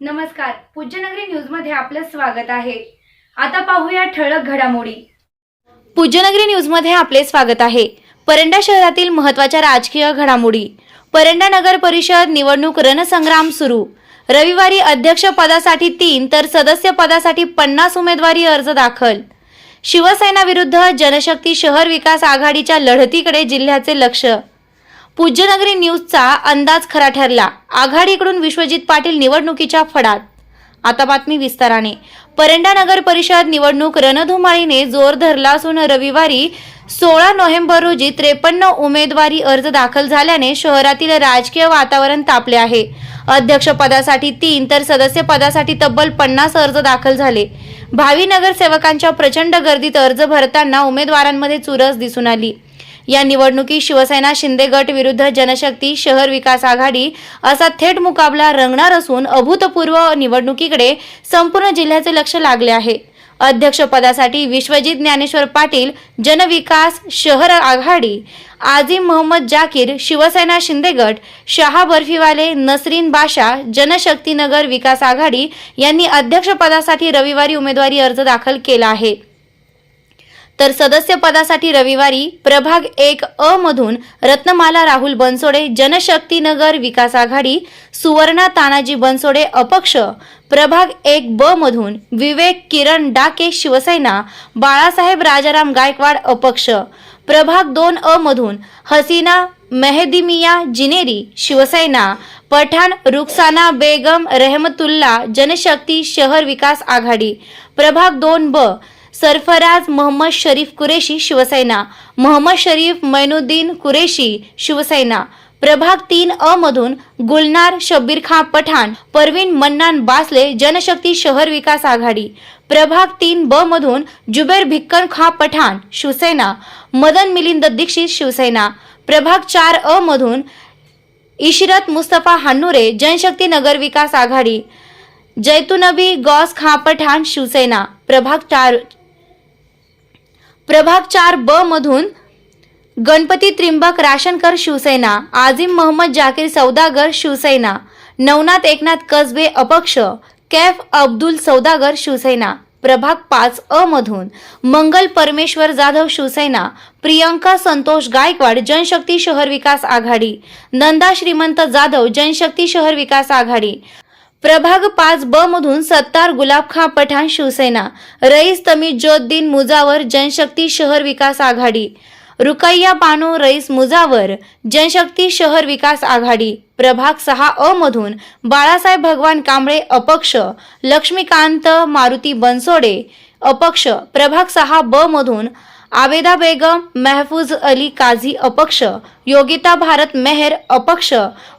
नमस्कार. पूज्यनगरी न्यूजमध्ये आपलं स्वागत आहे. आता पाहूया ठळक घडामोडी. पूज्यनगरी न्यूजमध्ये आपले स्वागत आहे. परंडा शहरातील महत्त्वाच्या राजकीय घडामोडी. परंडा नगर परिषद निवडणूक रणसंग्राम सुरू. रविवारी अध्यक्ष पदासाठी तीन तर सदस्य पदासाठी पन्नास उमेदवारी अर्ज दाखल. शिवसेना विरुद्ध जनशक्ती शहर विकास आघाडीच्या लढतीकडे जिल्ह्याचे लक्ष. पूज्यनगरी न्यूजचा अंदाज खरा ठरला. आघाडीकडून विश्वजित पाटील निवडणुकीच्या फडात. आता बातमी विस्ताराने. परंडा नगर परिषद निवडणूक रणधुमाळीने जोर धरला असून रविवारी सोळा नोव्हेंबर रोजी त्रेपन्न उमेदवारी अर्ज दाखल झाल्याने शहरातील राजकीय वातावरण तापले आहे. अध्यक्षपदासाठी तीन तर सदस्य पदासाठी तब्बल पन्नास अर्ज दाखल झाले. भावी नगरसेवकांच्या प्रचंड गर्दीत अर्ज भरताना उमेदवारांमध्ये चुरस दिसून आली. या निवडणुकीत शिवसेना शिंदे गट विरुद्ध जनशक्ती शहर विकास आघाडी असा थेट मुकाबला रंगणार असून अभूतपूर्व निवडणुकीकडे संपूर्ण जिल्ह्याचे लक्ष लागले आहे. अध्यक्षपदासाठी विश्वजित ज्ञानेश्वर पाटील जनविकास शहर आघाडी आझिम मोहम्मद जाकीर शिवसेना शिंदे गट शहा बर्फीवाले नसरीन बाशा जनशक्तीनगर विकास आघाडी यांनी अध्यक्षपदासाठी रविवारी उमेदवारी अर्ज दाखल केला आहे. तर सदस्य पदासाठी रविवारी प्रभाग एक अ मधून रत्नमाला राहुल बनसोडे जनशक्तीनगर विकास आघाडी सुवर्णा तानाजी बनसोडे अपक्ष प्रभाग एक ब मधून विवेक किरण डाके शिवसेना बाळासाहेब राजाराम गायकवाड अपक्ष प्रभाग दोन अ मधून हसीना मेहदीमिया जिनेरी शिवसेना पठाण रुखसाना बेगम रहमतुल्ला जनशक्ती शहर विकास आघाडी प्रभाग दोन ब सरफराज मोहम्मद शरीफ कुरेशी शिवसेना मोहम्मद शरीफ मैनुद्दीन कुरेशी शिवसेना प्रभाग तीन अ मधून गुलनार शब्बीर खान पठाण परवीन मन्नान बासले जनशक्ती शहर विकास आघाडी प्रभाग तीन ब मधून जुबेर भिक्कन खां पठाण शिवसेना मदन मिलिंद दीक्षित शिवसेना प्रभाग चार अ मधून इशरत मुस्तफा हान्नुरे जनशक्ती नगर विकास आघाडी जैतुनबी गौस खां पठाण शिवसेना प्रभाग चार प्रभाग चार ब मधून गणपती त्रिंबक राशनकर शिवसेना आझिम मोहम्मद जाकीर सौदागर शिवसेना नवनाथ एकनाथ कसबे अपक्ष कैफ अब्दुल सौदागर शिवसेना प्रभाग पाच अ मधून मंगल परमेश्वर जाधव शिवसेना प्रियंका संतोष गायकवाड जनशक्ती शहर विकास आघाडी नंदा श्रीमंत जाधव जनशक्ती शहर विकास आघाडी प्रभाग पाच ब मधून सत्तार गुलाबखां पठाण शिवसेना रईस तमीजुद्दीन मुजावर जनशक्ती शहर विकास आघाडी रुकैया बानो रईस मुजावर जनशक्ती शहर विकास आघाडी प्रभाग सहा अ मधून बाळासाहेब भगवान कांबळे अपक्ष लक्ष्मीकांत मारुती बनसोडे अपक्ष प्रभाग सहा ब मधून आबेदा बेगम महफूज अली काझी अपक्ष योगिता भारत मेहर अपक्ष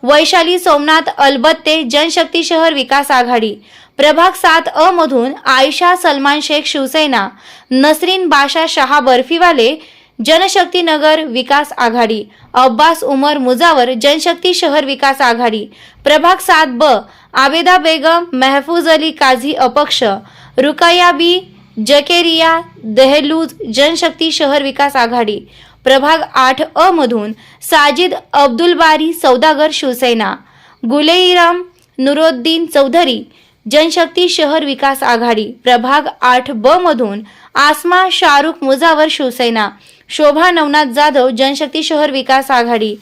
वैशाली सोमनाथ अलबत्ते जनशक्ती शहर विकास आघाडी प्रभाग सात अ मधून आयशा सलमान शेख शिवसेना नसरीन बाशा शहा बर्फीवाले जनशक्ती नगर विकास आघाडी अब्बास उमर मुजावर जनशक्ती शहर विकास आघाडी प्रभाग सात ब आबेदा बेगम महफूज अली काझी अपक्ष रुकया बी जकेरिया दहलूज जनशक्ती शहर विकास आघाडी प्रभाग आठ अ मधून साजिद अब्दुल बारी सौदागर शिवसेना गुलेईराम नुरुद्दीन चौधरी जनशक्ती शहर विकास आघाडी प्रभाग आठ ब मधून आसमा शाहरुख मुजावर शिवसेना शोभा नवनाथ जाधव जनशक्ती शहर विकास आघाडी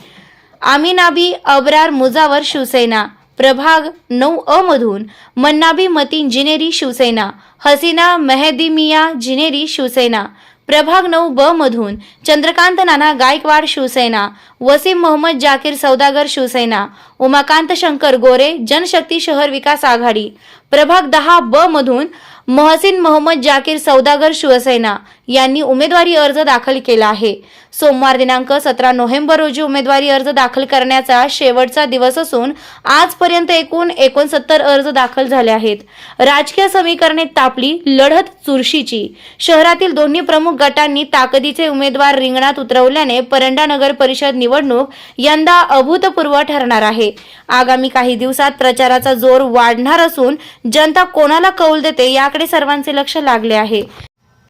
आमिनाबी अबरार मुजावर शिवसेना प्रभाग नऊ अ मधून मन्नाबी मतीन जिनेरी शिवसेना हसीना मेहदीमिया जिनेरी शिवसेना प्रभाग नऊ ब मधून चंद्रकांत नाना गायकवाड शिवसेना वसीम मोहम्मद जाकीर सौदागर शिवसेना उमाकांत शंकर गोरे जनशक्ती शहर विकास आघाडी प्रभाग दहा ब मधून मोहसिन मोहम्मद जाकीर सौदागर शिवसेना यांनी उमेदवारी अर्ज दाखल केला आहे. सोमवार दिनांक सतरा नोव्हेंबर रोजी उमेदवारी अर्ज दाखल करण्याचा शेवटचा दिवस असून आजपर्यंत एकूण एकोणसत्तर अर्ज दाखल झाले आहेत. राजकीय समीकरणे तापली लढत चुरशीची. शहरातील दोन्ही प्रमुख गटांनी ताकदीचे उमेदवार रिंगणात उतरवल्याने परंडा नगर परिषद निवडणूक यंदा अभूतपूर्व ठरणार आहे. आगामी काही दिवसात प्रचाराचा जोर वाढणार असून जनता कोणाला कौल देते याकडे सर्वांचे लक्ष लागले आहे.